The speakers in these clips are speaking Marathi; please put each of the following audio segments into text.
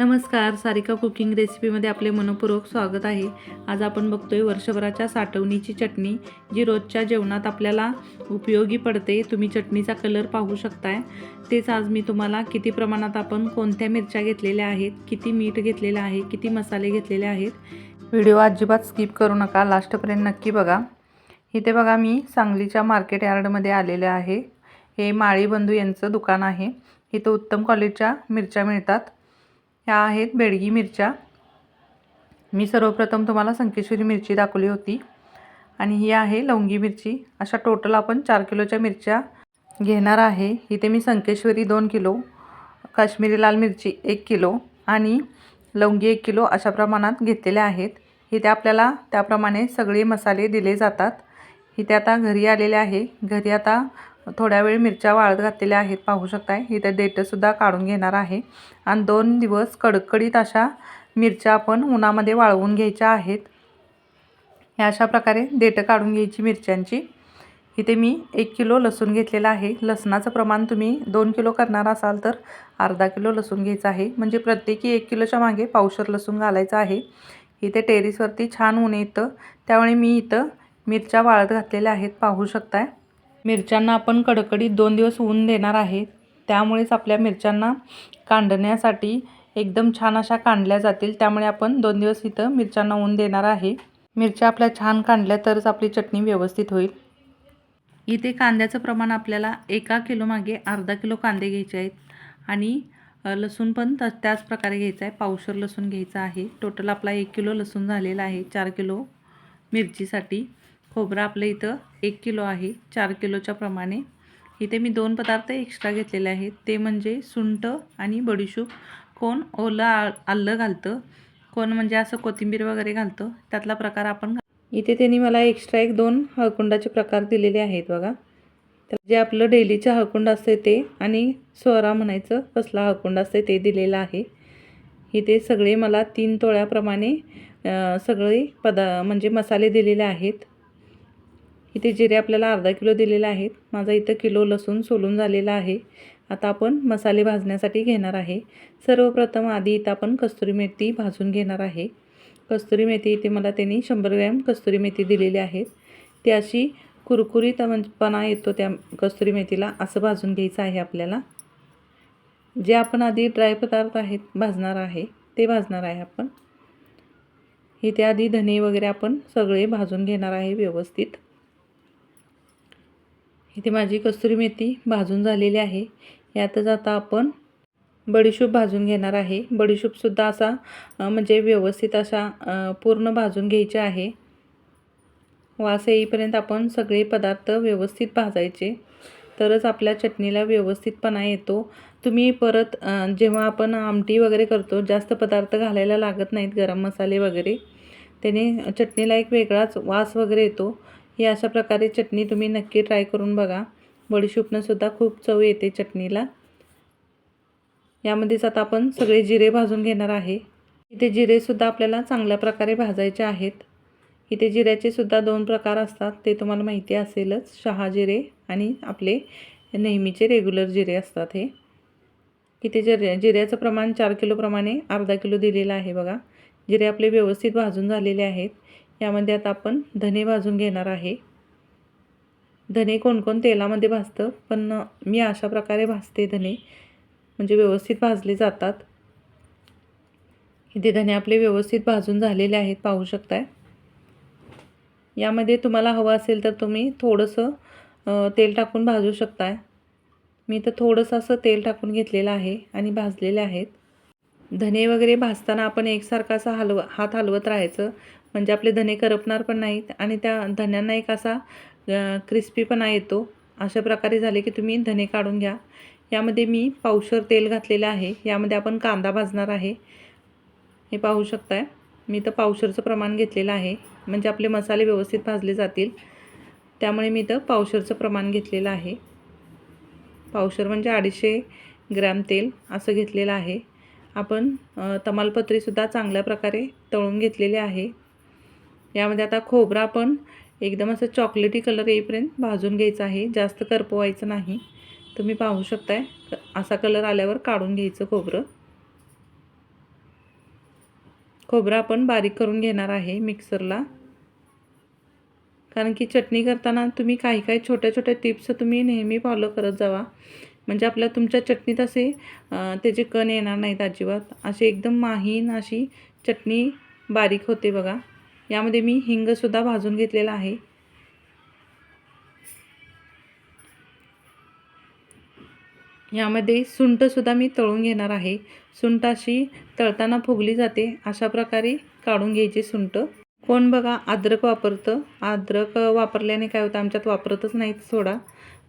नमस्कार सारिका कुकिंग रेसिपीमध्ये आपले मनपूर्वक स्वागत आहे. आज आपण बघतोय वर्षभराच्या साठवणीची चटणी जी रोजच्या जेवणात आपल्याला उपयोगी पडते. तुम्ही चटणीचा कलर पाहू शकताय. तेच आज मी तुम्हाला किती प्रमाणात आपण कोणत्या मिरच्या घेतलेल्या आहेत किती मीठ घेतलेलं आहे किती मसाले घेतलेले आहेत व्हिडिओ अजिबात स्किप करू नका. लास्टपर्यंत नक्की बघा. इथे बघा मी सांगलीच्या मार्केट यार्डमध्ये आलेले आहे. हे माळी बंधू यांचं दुकान आहे. इथं उत्तम क्वालिटीच्या मिरच्या मिळतात. ह्या आहेत बेडगी मिरच्या. मी सर्वप्रथम तुम्हाला संकेश्वरी मिरची दाखवली होती. आणि ही आहे लवंगी मिरची. अशा टोटल आपण चार किलोच्या मिरच्या घेणार आहे. इथे मी संकेश्वरी दोन किलो काश्मीरी लाल मिरची एक किलो आणि लवंगी एक किलो अशा प्रमाणात घेतलेल्या आहेत. इथे आपल्याला त्याप्रमाणे सगळे मसाले दिले जातात. इथे आता घरी आलेले आहे. घरी आता थोड्या वेळ मिरच्या वाळत घातलेल्या आहेत पाहू शकताय. इथे देठंसुद्धा काढून घेणार आहे. आणि दोन दिवस कडकडीत अशा मिरच्या आपण उन्हामध्ये वाळवून घ्यायच्या आहेत. ह्या अशा प्रकारे देठं काढून घ्यायची मिरच्यांची. इथे मी एक किलो लसूण घेतलेला आहे. लसणाचं प्रमाण तुम्ही दोन किलो करणार असाल तर अर्धा किलो लसूण घ्यायचं आहे. म्हणजे प्रत्येकी एक किलोच्या मागे पावशर लसूण घालायचं आहे. इथे टेरिसवरती छान ऊन येतं. त्यामुळे मी इथं मिरच्या वाळत घातलेल्या आहेत पाहू शकताय. मिरच्यांना आपण कडकडीत दोन दिवस ऊन देणार आहे. त्यामुळेच आपल्या मिरच्यांना कांडण्यासाठी एकदम छान अशा कांडल्या जातील. त्यामुळे आपण दोन दिवस इथं मिरच्यांना ऊन देणार आहे. मिरच्या आपल्या छान कांडल्या तरच आपली चटणी व्यवस्थित होईल. इथे कांद्याचं प्रमाण आपल्याला एका किलोमागे अर्धा किलो कांदे घ्यायचे आहेत. आणि लसूण पण त त्याच प्रकारे घ्यायचा आहे. पावशर लसूण घ्यायचा आहे. टोटल आपला एक किलो लसूण झालेला आहे. चार किलो मिरचीसाठी. खोबरं आपलं इथं एक किलो आहे चार किलोच्या प्रमाणे. इथे मी दोन पदार्थ एक्स्ट्रा घेतलेले आहेत. ते म्हणजे सुंठ आणि बडीशूप. कोण ओलं आ आलं घालतं कोण म्हणजे असं कोथिंबीर वगैरे घालतं त्यातला प्रकार आपण इथे त्यांनी मला एक्स्ट्रा एक दोन हळकुंडाचे प्रकार दिलेले आहेत बघा. तर जे आपलं डेलीचं हळकुंड असते ते आणि सोहरा म्हणायचं कसला हळकुंड असते ते दिलेलं आहे. इथे सगळे मला तीन तोळ्याप्रमाणे सगळे पदा म्हणजे मसाले दिलेले आहेत. इथे जिरे आपल्याला अर्धा किलो दिलेले आहेत. माझा इथं किलो लसूण सोलून झालेला आहे. आता आपण मसाले भाजण्यासाठी घेणार आहे. सर्वप्रथम आधी इथं आपण कस्तुरी मेथी भाजून घेणार आहे. कस्तुरी मेथी इथे मला त्यांनी शंभर ग्रॅम कस्तुरी मेथी दिलेली आहेत. ती अशी कुरकुरीत पणा येतो त्या कस्तुरी मेथीला असं भाजून घ्यायचं आहे आपल्याला. जे आपण आधी ड्राय पदार्थ आहेत भाजणार आहे ते भाजणार आहे आपण. इथे आधी धने वगैरे आपण सगळे भाजून घेणार आहे व्यवस्थित. इथे माझी कसुरी मेथी भाजून झालेली आहे. यातच आता आपण बडीशूप भाजून घेणार आहे. बडीशूपसुद्धा असा म्हणजे व्यवस्थित असा पूर्ण भाजून घ्यायचे आहे. वास येईपर्यंत आपण सगळे पदार्थ व्यवस्थित भाजायचे. तरच आपल्या चटणीला व्यवस्थितपणा येतो. तुम्ही परत जेव्हा आपण आमटी वगैरे करतो जास्त पदार्थ घालायला लागत नाहीत गरम मसाले वगैरे. त्याने चटणीला एक वेगळाच वास वगैरे येतो. ही अशा प्रकारे चटणी तुम्ही नक्की ट्राय करून बघा. बडीशूपनं सुद्धा खूप चव येते चटणीला. यामध्येच आता आपण सगळे जिरे भाजून घेणार आहे. इथे जिरेसुद्धा आपल्याला चांगल्या प्रकारे भाजायचे आहेत. इथे जिऱ्याचे सुद्धा दोन प्रकार असतात ते तुम्हाला माहिती असेलच. शहा जिरे आणि आपले नेहमीचे रेग्युलर जिरे असतात हे. इथे जिरे जिऱ्याचं प्रमाण चार किलोप्रमाणे अर्धा किलो दिलेलं आहे बघा. जिरे आपले व्यवस्थित भाजून झालेले आहेत. यामध्ये आता आपण धने भाजून घेणार आहे. धने कोणकोण तेलामध्ये भाजतं पण मी अशा प्रकारे भाजते धने. म्हणजे व्यवस्थित भाजले जातात. इथे धने आपले व्यवस्थित भाजून झालेले आहेत पाहू शकताय. यामध्ये तुम्हाला हवं असेल तर तुम्ही थोडंसं तेल टाकून भाजू शकताय. मी तर थोडंसं असं तेल टाकून घेतलेलं आहे आणि भाजलेले आहेत. धने वगैरे भाजताना आपण एकसारखा असा हलव हात हलवत राहायचं. म्हणजे आपले धने करपणार पण नाहीत आणि त्या धन्यांना एक असा क्रिस्पीपणा येतो. अशा प्रकारे झाले की तुम्ही धने काढून घ्या. यामध्ये मी पावशर तेल घातलेलं आहे. यामध्ये आपण कांदा भाजणार आहे. हे पाहू शकताय. मी तर पावशरचं प्रमाण घेतलेलं आहे. म्हणजे आपले मसाले व्यवस्थित भाजले जातील. त्यामुळे मी तर पावशरचं प्रमाण घेतलेलं आहे. पावशर म्हणजे अडीचशे ग्रॅम तेल असं घेतलेलं आहे. आपण तमालपत्रीसुद्धा चांगल्या प्रकारे तळून घेतलेले आहे. यामध्ये आता खोबरा पण एकदम असं चॉकलेटी कलर येईपर्यंत भाजून घ्यायचं आहे. जास्त करपवायचं नाही. तुम्ही पाहू शकताय. असा कलर आल्यावर काढून घ्यायचं खोबरं. खोबरं आपण बारीक करून घेणार आहे मिक्सरला कारण की चटणी करताना तुम्ही काही काही छोट्या छोट्या टिप्स तुम्ही नेहमी फॉलो करत जावा. म्हणजे आपल्या तुमच्या चटणीत असे त्याचे कण येणार नाहीत अजिबात. अशी एकदम माहीन अशी चटणी बारीक होते बघा. यामध्ये मी हिंगसुद्धा भाजून घेतलेला आहे. यामध्ये सुंठसुद्धा मी तळून घेणार आहे. सुंठाशी तळताना फुगली जाते. अशा प्रकारे काढून घ्यायची सुंठ कोण बघा अद्रक वापरतं. अद्रक वापरल्याने काय होतं आमच्यात वापरतच नाहीत सोडा.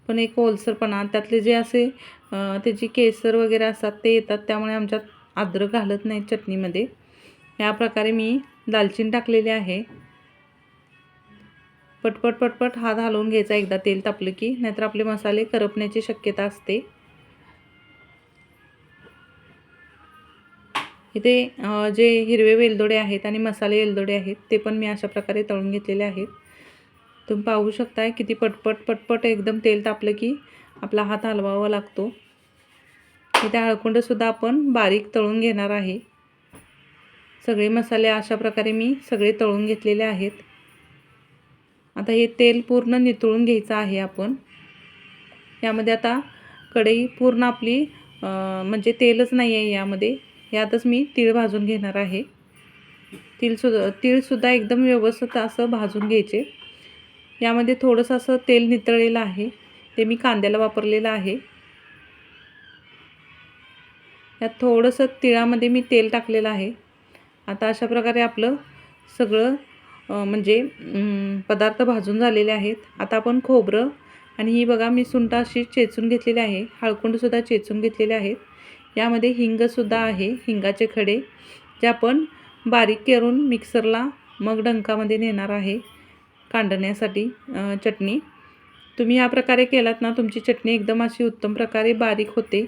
पण एक ओलसरपणा त्यातले जे असे त्याची केसर वगैरे असतात ते येतात. त्यामुळे आमच्यात अद्रक घालत नाहीत चटणीमध्ये. या प्रकारे मी दालचिनी टाकलेली आहे. पटपट पटपट हात हलवून घ्यायचा. एकदा तेल तापलं की नाहीतर आपले मसाले करपण्याची शक्यता असते. इथे जे हिरवे वेलदोडे आहेत आणि मसाले वेलदोडे आहेत ते पण मी अशा प्रकारे तळून घेतलेले आहेत. तुम्ही पाहू शकताय किती पटपट पटपट एकदम तेल तापलं की आपला हात हलवावा लागतो. इथे हळकुंडसुद्धा आपण बारीक तळून घेणार आहे. सगळे मसाले अशा प्रकारे मी सगळे तळून घेतलेले आहेत. आता हे तेल पूर्ण नितळून घ्यायचं आहे आपण. यामध्ये आता कढई पूर्ण आपली म्हणजे तेलच नाही आहे यामध्ये. यातच मी तीळ भाजून घेणार आहे. तीळसुद्धा तीळसुद्धा एकदम व्यवस्थित असं भाजून घ्यायचे. यामध्ये थोडंसं असं तेल नितळलेलं आहे. ते मी कांद्याला वापरलेलं आहे. यात थोडंसं तिळामध्ये मी तेल टाकलेलं आहे. आता अशा प्रकारे आपलं सगळं म्हणजे पदार्थ भाजून झालेले आहेत. आता आपण खोबरं आणि ही बघा मी सुंठ अशी चेचून घेतलेली आहे. हळकुंडसुद्धा चेचून घेतलेले आहेत. यामध्ये हिंगसुद्धा आहे हिंगाचे खडे जे आपण बारीक करून मिक्सरला मग डंकामध्ये नेणार आहे कांडण्यासाठी चटणी. तुम्ही या प्रकारे केलात ना तुमची चटणी एकदम अशी उत्तम प्रकारे बारीक होते.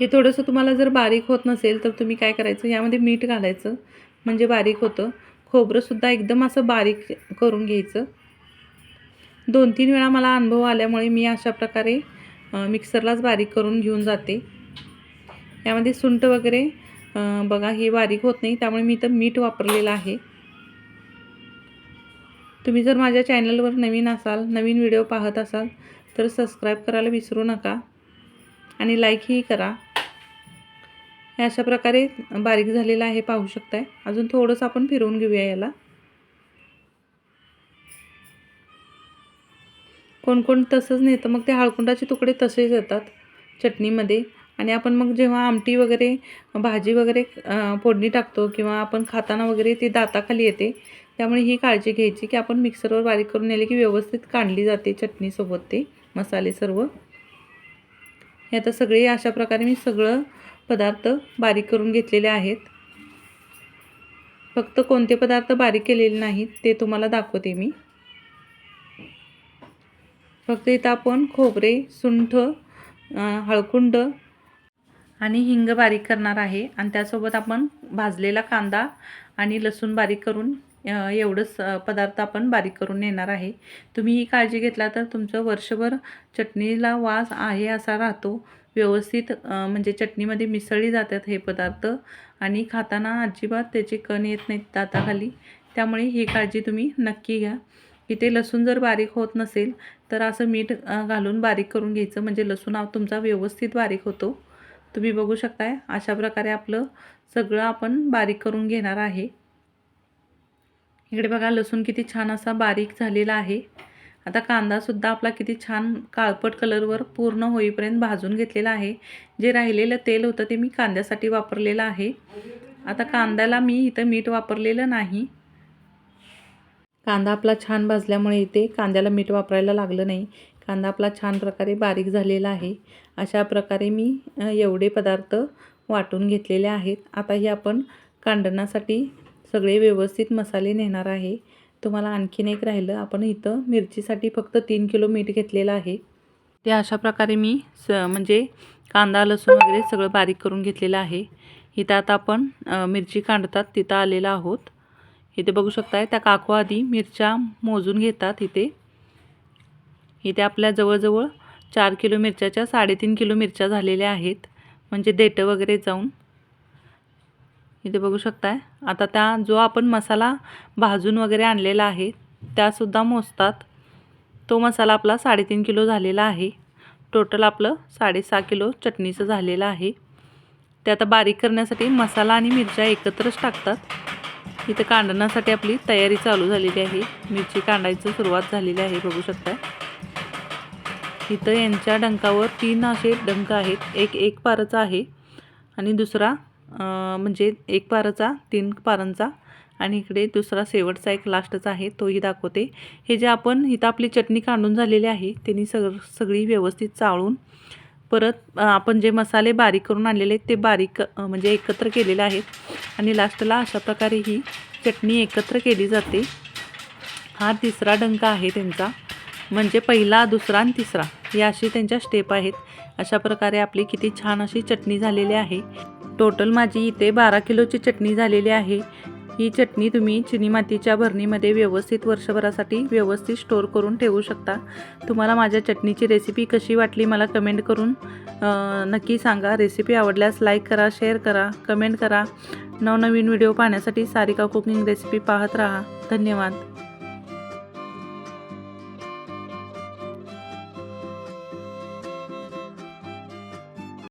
हे थोडंसं तुम्हाला जर बारीक होत नसेल तर तुम्ही काय करायचं? यामध्ये मीठ घालायचं म्हणजे बारीक होतं. खोबरंसुद्धा एकदम असं बारीक करून घ्यायचं. दोन तीन वेळा मला अनुभव आल्यामुळे मी अशा प्रकारे मिक्सरलाच बारीक करून घेऊन जाते. यामध्ये सुंट वगैरे बघा हे बारीक होत नाही त्यामुळे मी इथं मीठ वापरलेलं आहे. तुम्ही जर माझ्या चॅनलवर नवीन असाल नवीन व्हिडिओ पाहत असाल तर सबस्क्राईब करायला विसरू नका आणि लाईकही करा. हे अशा प्रकारे बारीक झालेलं आहे पाहू शकताय. अजून थोडंसं आपण फिरवून घेऊया याला. कोण कोण तसंच नेतं मग ते हळकुंडाचे तुकडे तसेच येतात चटणीमध्ये. आणि आपण मग जेव्हा आमटी वगैरे भाजी वगैरे फोडणी टाकतो किंवा आपण खाताना वगैरे ती दाताखाली येते त्यामुळे ही काळजी घ्यायची की आपण मिक्सरवर बारीक करून नेले की व्यवस्थित काढली जाते चटणीसोबत ते मसाले सर्व. हे आता सगळे अशा प्रकारे मी सगळं पदार्थ बारीक करून घेतलेले आहेत. फक्त कोणते पदार्थ बारीक केलेले नाहीत ते तुम्हाला दाखवते मी. फक्त इथं आपण खोबरे सुंठ हळकुंड आणि हिंग बारीक करणार आहे आणि त्यासोबत आपण भाजलेला कांदा आणि लसूण बारीक करून एवढंच पदार्थ आपण बारीक करून नेणार आहे. तुम्ही ही काळजी घेतला तर तुमचं वर्षभर चटणीला वास आहे असा राहतो. व्यवस्थित म्हणजे चटणीमध्ये मिसळली जातात हे पदार्थ आणि खाताना अजिबात त्याचे कण येत नाहीत दाताखाली. त्यामुळे ही काळजी तुम्ही नक्की घ्या. इथे लसूण जर बारीक होत नसेल तर असं मीठ घालून बारीक करून घ्यायचं. म्हणजे लसूण तुमचा व्यवस्थित बारीक होतो. तुम्ही बघू शकताय अशा प्रकारे आपलं सगळं आपण बारीक करून घेणार आहे. इकडे बघा लसूण किती छान असा बारीक झालेला आहे. आता कांदासुद्धा आपला किती छान काळपट कलरवर पूर्ण होईपर्यंत भाजून घेतलेला आहे. जे राहिलेलं तेल होतं ते मी कांद्यासाठी वापरलेलं आहे. आता कांद्याला मी इथं मीठ वापरलेलं नाही. कांदा आपला छान भाजल्यामुळे इथे कांद्याला मीठ वापरायला लागलं नाही. कांदा आपला छान प्रकारे बारीक झालेला आहे. अशा प्रकारे मी एवढे पदार्थ वाटून घेतलेले आहेत. आता हे आपण कांडण्यासाठी सगळे व्यवस्थित मसाले नेणार आहे. तुम्हाला आणखीन एक राहिलं. आपण इथं मिरचीसाठी फक्त तीन किलो मीठ घेतलेलं आहे. ते अशा प्रकारे मी स म्हणजे कांदा लसूण वगैरे सगळं बारीक करून घेतलेलं आहे. इथं आता आपण मिरची कांडतात तिथं आलेलो आहोत. इथे बघू शकताय त्या काकू आधी मिरच्या मोजून घेतात इथे. इथे आपल्या जवळजवळ चार किलो मिरच्याच्या साडेतीन किलो मिरच्या झालेल्या आहेत. म्हणजे देठं वगैरे जाऊन इथे बघू शकताय. आता त्या जो आपण मसाला भाजून वगैरे आणलेला आहे त्यासुद्धा मोजतात. तो मसाला आपला साडेतीन किलो झालेला आहे. टोटल आपलं साडेसहा किलो चटणीचं झालेलं आहे. ते आता बारीक करण्यासाठी मसाला आणि मिरच्या एकत्रच टाकतात. इथं कांडण्यासाठी आपली तयारी चालू झालेली आहे. मिरची कांडायची सुरुवात झालेली आहे बघू शकताय. इथं यांच्या डंकावर तीन असे डंक आहेत. एक एक पाराचा आहे आणि दुसरा म्हणजे एक पाराचा तीन पारांचा आणि इकडे दुसरा शेवटचा एक लास्टचा आहे तोही दाखवते. हे जे आपण इथं आपली चटणी काढून झालेली आहे त्यांनी सग सगळी व्यवस्थित चाळून परत आपण जे मसाले बारीक करून आणलेले आहेत ते बारीक म्हणजे एकत्र केलेले आहेत. आणि लास्टला अशा प्रकारे ही चटणी एकत्र केली जाते. हा तिसरा डंका आहे त्यांचा म्हणजे पहिला दुसरा आणि तिसरा. या अशी त्यांच्या स्टेप आहेत. अशा प्रकारे आपली किती छान अशी चटणी झालेली आहे. टोटल माझी इथे बारा किलोची चटणी झालेली आहे. ही चटणी तुम्ही चिनी मातीच्या भरणीमध्ये व्यवस्थित वर्षभरासाठी व्यवस्थित स्टोअर करून ठेवू शकता. तुम्हाला माझ्या चटणीची रेसिपी कशी वाटली मला कमेंट करून नक्की सांगा. रेसिपी आवडल्यास लाईक करा शेअर करा कमेंट करा. नवनवीन व्हिडिओ पाहण्यासाठी सारिका कुकिंग रेसिपी पाहत राहा. धन्यवाद.